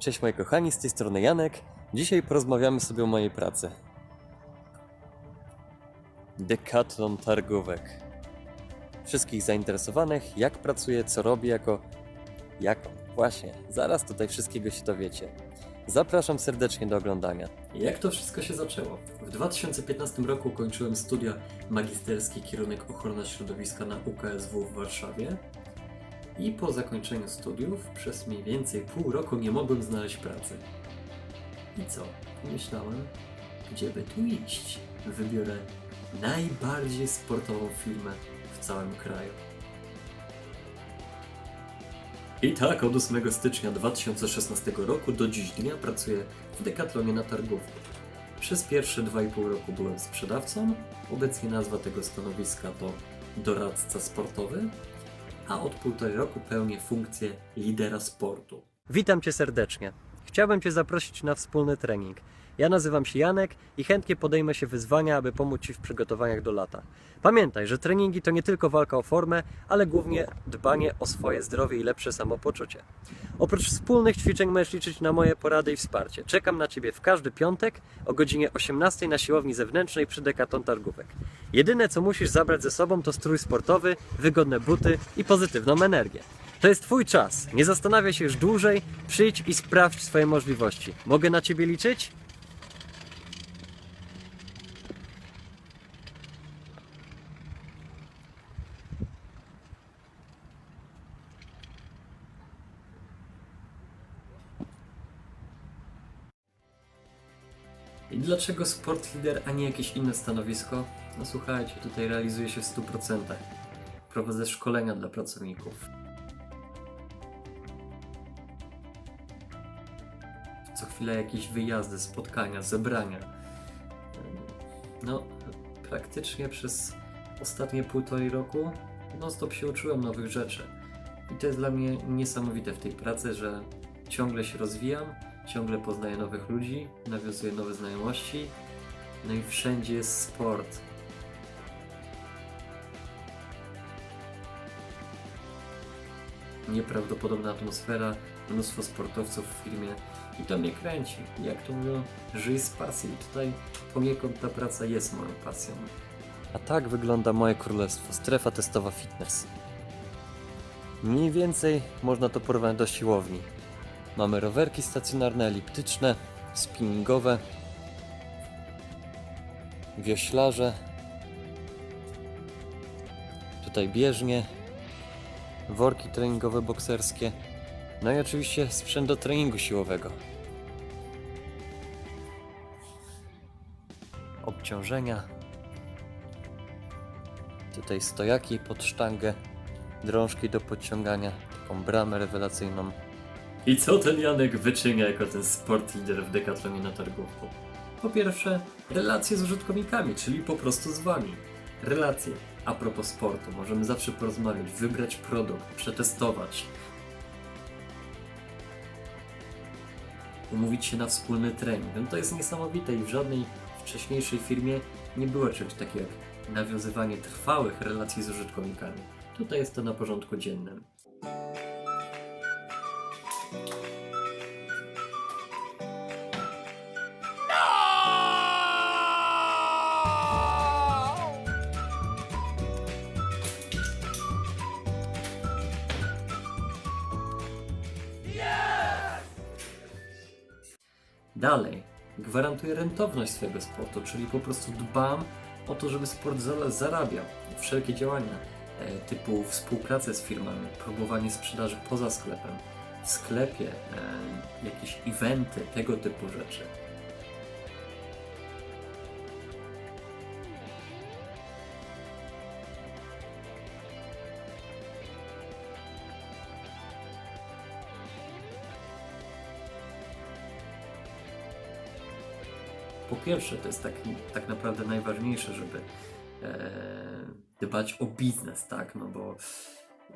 Cześć moi kochani, z tej strony Janek. Dzisiaj porozmawiamy sobie o mojej pracy. Decathlon Targówek. Wszystkich zainteresowanych, jak pracuję, co robię jako... Jako? Właśnie, zaraz tutaj wszystkiego się dowiecie. Zapraszam serdecznie do oglądania. Jak to wszystko się zaczęło? W 2015 roku ukończyłem studia magisterskie kierunek ochrona środowiska na UKSW w Warszawie. I po zakończeniu studiów przez mniej więcej pół roku nie mogłem znaleźć pracy. I co? Myślałem, gdzie by tu iść? Wybiorę najbardziej sportową firmę w całym kraju. I tak od 8 stycznia 2016 roku do dziś dnia pracuję w Decathlonie na Targówku. Przez pierwsze 2,5 roku byłem sprzedawcą, obecnie nazwa tego stanowiska to doradca sportowy, a od półtorej roku pełnię funkcję lidera sportu. Witam Cię serdecznie. Chciałbym Cię zaprosić na wspólny trening. Ja nazywam się Janek i chętnie podejmę się wyzwania, aby pomóc Ci w przygotowaniach do lata. Pamiętaj, że treningi to nie tylko walka o formę, ale głównie dbanie o swoje zdrowie i lepsze samopoczucie. Oprócz wspólnych ćwiczeń możesz liczyć na moje porady i wsparcie. Czekam na Ciebie w każdy piątek o godzinie 18 na siłowni zewnętrznej przy Decathlon Targówek. Jedyne co musisz zabrać ze sobą to strój sportowy, wygodne buty i pozytywną energię. To jest Twój czas. Nie zastanawiaj się już dłużej, przyjdź i sprawdź swoje możliwości. Mogę na Ciebie liczyć? I dlaczego sport lider, a nie jakieś inne stanowisko? No słuchajcie, tutaj realizuje się w 100%. Prowadzę szkolenia dla pracowników. Co chwilę jakieś wyjazdy, spotkania, zebrania. No, praktycznie przez ostatnie półtorej roku non-stop się uczyłem nowych rzeczy. I to jest dla mnie niesamowite w tej pracy, że ciągle się rozwijam, ciągle poznaję nowych ludzi, nawiązuję nowe znajomości. No i wszędzie jest sport. Nieprawdopodobna atmosfera, mnóstwo sportowców w firmie i to mnie kręci. Jak to mówią, żyj z pasji. Tutaj poniekąd ta praca jest moją pasją. A tak wygląda moje królestwo, strefa testowa fitness. Mniej więcej można to porównać do siłowni. Mamy rowerki stacjonarne, eliptyczne, spinningowe, wioślarze, tutaj bieżnie, worki treningowe bokserskie, no i oczywiście sprzęt do treningu siłowego. Obciążenia, tutaj stojaki pod sztangę, drążki do podciągania, taką bramę rewelacyjną. I co ten Janek wyczynia jako ten sport lider w Decathlonie na targówku? Po pierwsze, relacje z użytkownikami, czyli po prostu z wami. Relacje. A propos sportu, możemy zawsze porozmawiać, wybrać produkt, przetestować. Umówić się na wspólny trening. No to jest niesamowite i w żadnej wcześniejszej firmie nie było czegoś takiego jak nawiązywanie trwałych relacji z użytkownikami. Tutaj jest to na porządku dziennym. Dalej, gwarantuję rentowność swojego sportu, czyli po prostu dbam o to, żeby sport za- zarabiał. Wszelkie działania e, typu współpracę z firmami, próbowanie sprzedaży poza sklepem, w sklepie, e, jakieś eventy, tego typu rzeczy. Po pierwsze, to jest tak, tak naprawdę najważniejsze, żeby e, dbać o biznes, tak? No bo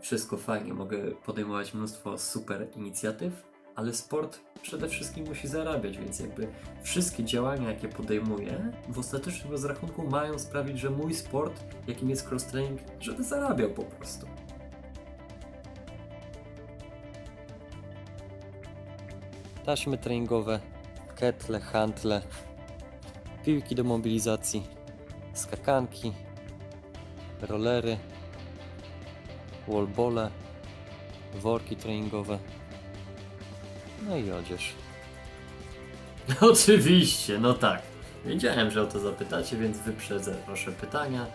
wszystko fajnie, mogę podejmować mnóstwo super inicjatyw, ale sport przede wszystkim musi zarabiać, więc jakby wszystkie działania, jakie podejmuję, w ostatecznym rozrachunku mają sprawić, że mój sport, jakim jest cross-training, żeby zarabiał po prostu. taśmy treningowe, ketle, hantle, piłki do mobilizacji, skakanki, rollery, wallbole, worki treningowe, no i odzież. Oczywiście, no tak. Wiedziałem, że o to zapytacie, więc wyprzedzę wasze pytania.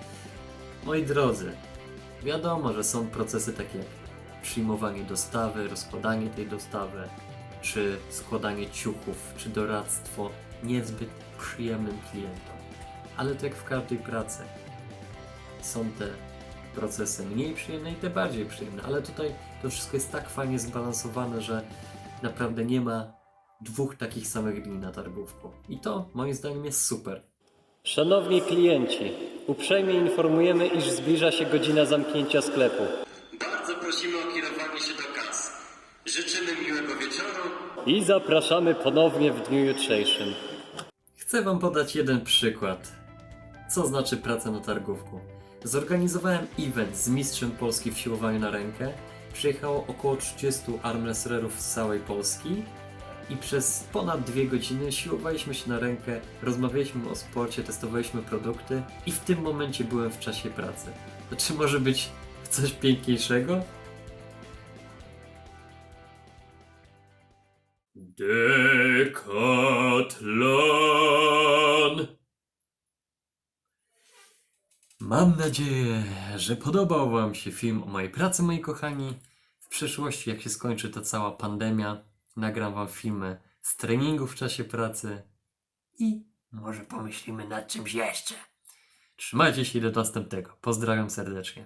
Moi drodzy, wiadomo, że są procesy takie jak przyjmowanie dostawy, rozkładanie tej dostawy, czy składanie ciuchów, czy doradztwo niezbyt przyjemnym klientom. Ale to jak w każdej pracy. Są te procesy mniej przyjemne i te bardziej przyjemne, ale tutaj to wszystko jest tak fajnie zbalansowane, że naprawdę nie ma dwóch takich samych dni na targówku. I to moim zdaniem jest super. Szanowni klienci, uprzejmie informujemy, iż zbliża się godzina zamknięcia sklepu. Bardzo prosimy o kierowanie się do kas. Życzymy miłego wieczoru. I zapraszamy ponownie w dniu jutrzejszym. Chcę Wam podać jeden przykład. Co znaczy praca na targówku? Zorganizowałem event z mistrzem Polski w siłowaniu na rękę. Przyjechało około 30 armwrestlerów z całej Polski i przez ponad dwie godziny siłowaliśmy się na rękę, rozmawialiśmy o sporcie, testowaliśmy produkty i w tym momencie byłem w czasie pracy. Czy może być coś piękniejszego? Mam nadzieję, że podobał Wam się film o mojej pracy, moi kochani. W przyszłości, jak się skończy ta cała pandemia, nagram Wam filmy z treningu w czasie pracy i może pomyślimy nad czymś jeszcze. Trzymajcie się do następnego. Pozdrawiam serdecznie.